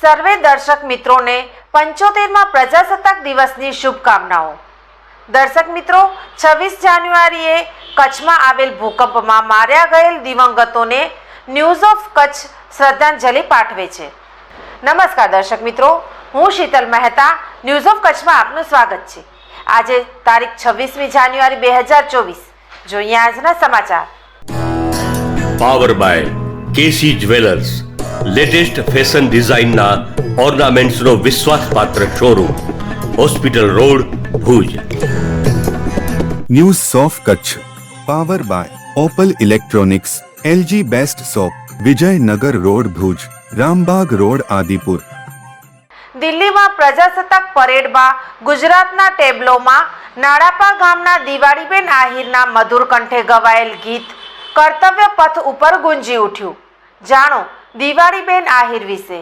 સર્વે દર્શક મિત્રોને પંચોતેરમાં પ્રજાસત્તાક દિવસની શુભકામનાઓ. દર્શક મિત્રો, છવ્વીસ જાન્યુઆરીએ કચ્છમાં આવેલ ભૂકંપમાં માર્યા ગયેલ દિવંગતોને ન્યૂઝ ઓફ કચ્છ શ્રદ્ધાંજલિ પાઠવે છે. નમસ્કાર દર્શક મિત્રો, હું શીતલ મહેતા, ન્યૂઝ ઓફ કચ્છમાં આપનું સ્વાગત છે. આજે તારીખ છવ્વીસમી જાન્યુઆરી બે હજાર ચોવીસ. જોઈએ આજના સમાચાર. Power by KC jewellers latest fashion ડિઝાઇનના ઓર્નામેન્ટ્સનો વિશ્વાસપાત્ર showroom hospital road Bhuj. News of Kutch power by Opal electronics LG best shop Vijaynagar road Bhuj Rambag road Adipur. દિલ્હીમાં પ્રજાસત્તાક પરેડમાં ગુજરાતના ટેબલોમાં નાડાપા ગામના દિવાળીબેન આહિરના મધુર કંઠે ગવાયેલ ગીત કર્તવ્ય પથ ઉપર ગુંજી ઉઠ્યું. જાણો દિવાળીબેન આહિર વિશે.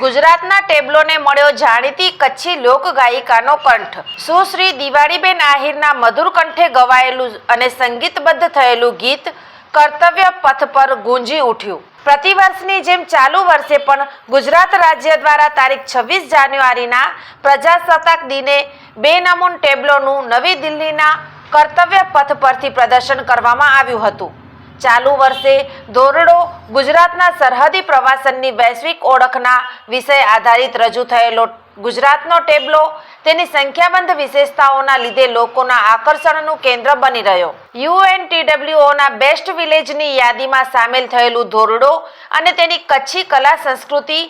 ગુજરાતના ટેબ્લોને મળ્યો જાણીતી કચ્છી લોક ગાયિકાનો કંઠ. સુશ્રી દિવાળીબેન આહિરના મધુર કંઠે ગવાયેલું અને સંગીતબદ્ધ થયેલું ગીત કર્તવ્ય પથ પર ગુંજી ઉઠ્યું. પ્રતિવર્ષની જેમ ચાલુ વર્ષે પણ ગુજરાત રાજ્ય દ્વારા તારીખ છવ્વીસ જાન્યુઆરીના પ્રજાસત્તાક દિને બે નમૂન ટેબ્લોનું નવી દિલ્હીના કર્તવ્ય પથ પરથી પ્રદર્શન કરવામાં આવ્યું હતું. ચાલુ વર્ષે ધોરડો ગુજરાતના સરહદી પ્રવાસનની વૈશ્વિક ઓળખના વિષય આધારિત રજૂ થયેલો ગુજરાતનો ટેબલો તેની સંખ્યાબંધ વિશેષતાઓના લીધે લોકોના આકર્ષણનું કેન્દ્ર બની રહ્યો. યુએનટીડબ્લ્યુઓના બેસ્ટ વિલેજની યાદીમાં સામેલ થયેલું ધોરડો અને તેની કચ્છી કલા સંસ્કૃતિ,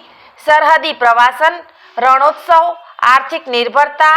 સરહદી પ્રવાસન, રણોત્સવ, આર્થિક નિર્ભરતા,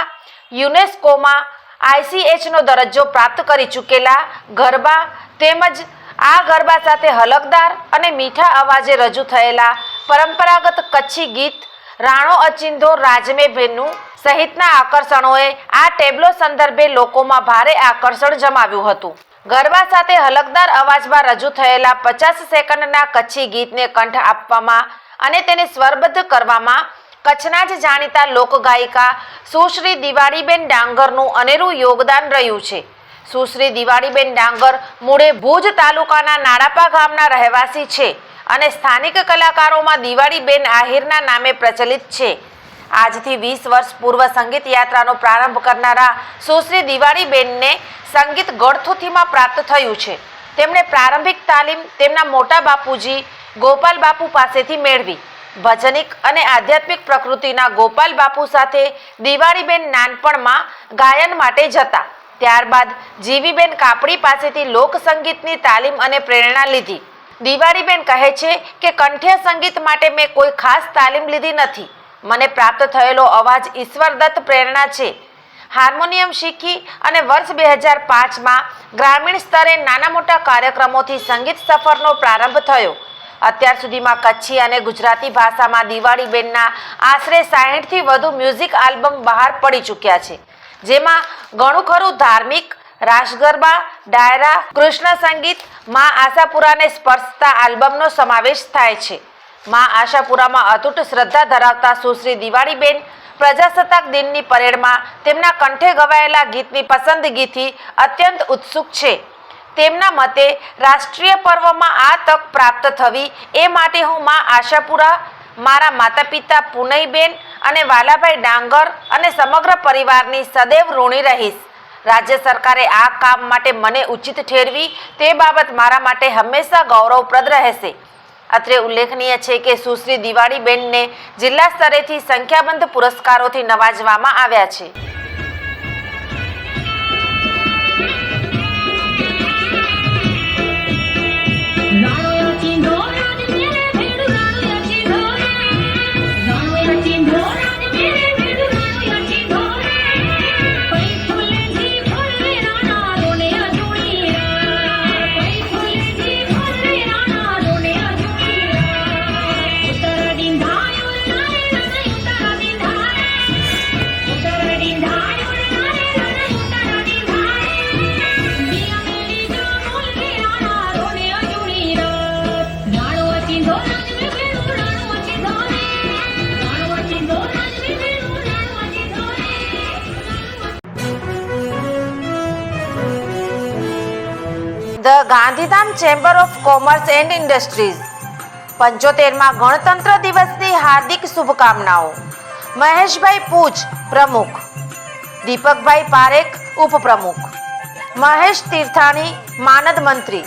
યુનેસ્કોમાં આઈસીએચનો દરજ્જો પ્રાપ્ત કરી ચૂકેલા ગરબા તેમજ આ ગરબા સાથે હલકદાર અને મીઠા અવાજે રજૂ થયેલા પરંપરાગત કચ્છી ગીત રાણો અચિંધો રાજમે ભેનું સહિતના આકર્ષણોએ આ ટેબ્લો સંદર્ભે લોકોમાં ભારે આકર્ષણ જમાવ્યું હતું. ગરબા સાથે હલકદાર અવાજમાં રજૂ થયેલા પચાસ સેકન્ડના કચ્છી ગીતને કંઠ આપવામાં અને તેને સ્વરબદ્ધ કરવામાં કચ્છના જ જાણીતા લોકગાયિકા સુશ્રી દિવાળીબેન ડાંગરનું અનેરું યોગદાન રહ્યું છે. સુશ્રી દિવાળીબેન ડાંગર મૂળે ભુજ તાલુકાના નાડાપા ગામના રહેવાસી છે અને સ્થાનિક કલાકારોમાં દિવાળીબેન આહિરના નામે પ્રચલિત છે. આજથી વીસ વર્ષ પૂર્વ સંગીત યાત્રાનો પ્રારંભ કરનારા સુશ્રી દિવાળીબેનને સંગીત ગળથુથીમાં પ્રાપ્ત થયું છે. તેમણે પ્રારંભિક તાલીમ તેમના મોટા બાપુજી ગોપાલ બાપુ પાસેથી મેળવી. ભજનિક અને આધ્યાત્મિક પ્રકૃતિના ગોપાલ બાપુ સાથે દિવાળીબેન નાનપણમાં ગાયન માટે જતા. ત્યારબાદ જીવીબેન કાપડી પાસેથી લોકસંગીતની તાલીમ અને પ્રેરણા લીધી. દિવાળીબેન કહે છે કે કંઠ્ય સંગીત માટે મેં કોઈ ખાસ તાલીમ લીધી નથી. મને પ્રાપ્ત થયેલો અવાજ ઈશ્વરદત્ત પ્રેરણા છે. હાર્મોનિયમ શીખી અને વર્ષ બે હજાર પાંચમાં ગ્રામીણ સ્તરે નાના મોટા કાર્યક્રમોથી સંગીત સફરનો પ્રારંભ થયો. અત્યાર સુધીમાં કચ્છી અને ગુજરાતી ભાષામાં દિવાળીબેનના આશરે સાહીઠથી વધુ મ્યુઝિક આલ્બમ બહાર પડી ચૂક્યા છે. જેમાં ઘણું ખરું ધાર્મિક રાસ ગરબા ડાયરા, કૃષ્ણ સંગીત, મા આશાપુરાને સ્પર્શતા આલ્બમનો સમાવેશ થાય છે. મા આશાપુરામાં અતૂટ શ્રદ્ધા ધરાવતા સુશ્રી દિવાળીબેન પ્રજાસત્તાક દિનની પરેડમાં તેમના કંઠે ગવાયેલા ગીતની પસંદગીથી અત્યંત ઉત્સુક છે. તેમના મતે રાષ્ટ્રીય પર્વમાં આ તક પ્રાપ્ત થવી એ માટે હું મા આશાપુરા, મારા માતા પિતા પુનઈબેન અને વાલાભાઈ ડાંગર અને સમગ્ર પરિવારની સદૈવ ઋણી રહીશ. રાજ્ય સરકારે આ કામ માટે મને ઉચિત ઠેરવી તે બાબત મારા માટે હંમેશા ગૌરવપ્રદ રહેશે. અત્રે ઉલ્લેખનીય છે કે સુશ્રી દિવાળીબેનને જિલ્લા સ્તરેથી સંખ્યાબંધ પુરસ્કારોથી નવાજવામાં આવ્યા છે. The Gandhidham chamber of commerce and industries પંચોતેરમાં ગણતંત્ર દિવસની હાર્દિક શુભકામનાઓ. મહેશભાઈ પૂજ પ્રમુખ. દીપકભાઈ પારેખ ઉપપ્રમુખ મહેશ તીર્થાણી માનદ મંત્રી.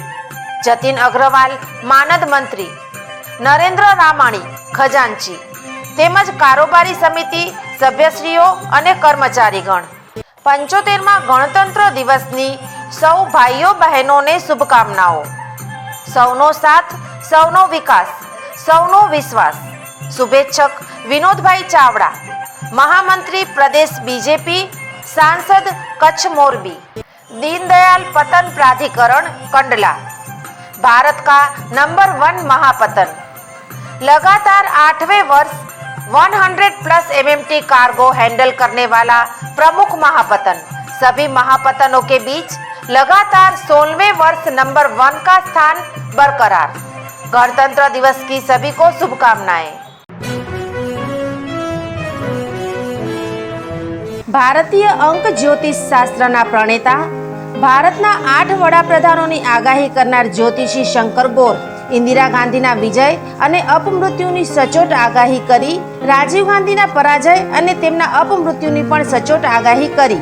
જતીન અગ્રવાલ માનદ મંત્રી. નરેન્દ્ર રામાણી ખજાનચી. તેમજ કારોબારી સમિતિ સભ્યશ્રીઓ અને કર્મચારીગણ. પંચોતેરમાં ગણતંત્ર દિવસની સૌ ભાઈઓ બહેનોને શુભકામનાઓ સૌનો સાથ સૌનો વિકાસ સૌનો વિશ્વાસ શુભેચ્છક વિનોદભાઈ ચાવડા મહામંત્રી પ્રદેશ બીજેપી સાંસદ કચ્છ મોરબી दीनदयाल पतन प्राधिकरण कंडला भारत का नंबर वन महापतन लगातार आठवें वर्ष 100 प्लस एमएमटी कार्गो हैंडल करने वाला प्रमुख महापतन सभी महापतनों के बीच लगातार सोलहवें वर्ष नंबर वन का स्थान बरकरार गणतंत्र दिवस की सभी को शुभकामनाएं ભારતીય અંક જ્યોતિષ શાસ્ત્રના પ્રણેતા ભારતના આઠ વડાપ્રધાનોની આગાહી કરનાર જ્યોતિષી શંકર ગોર ઇન્દિરા ગાંધીના વિજય અને અપમૃત્યુની સચોટ આગાહી કરી રાજીવ ગાંધીના પરાજય અને તેમના અપમૃત્યુની પણ સચોટ આગાહી કરી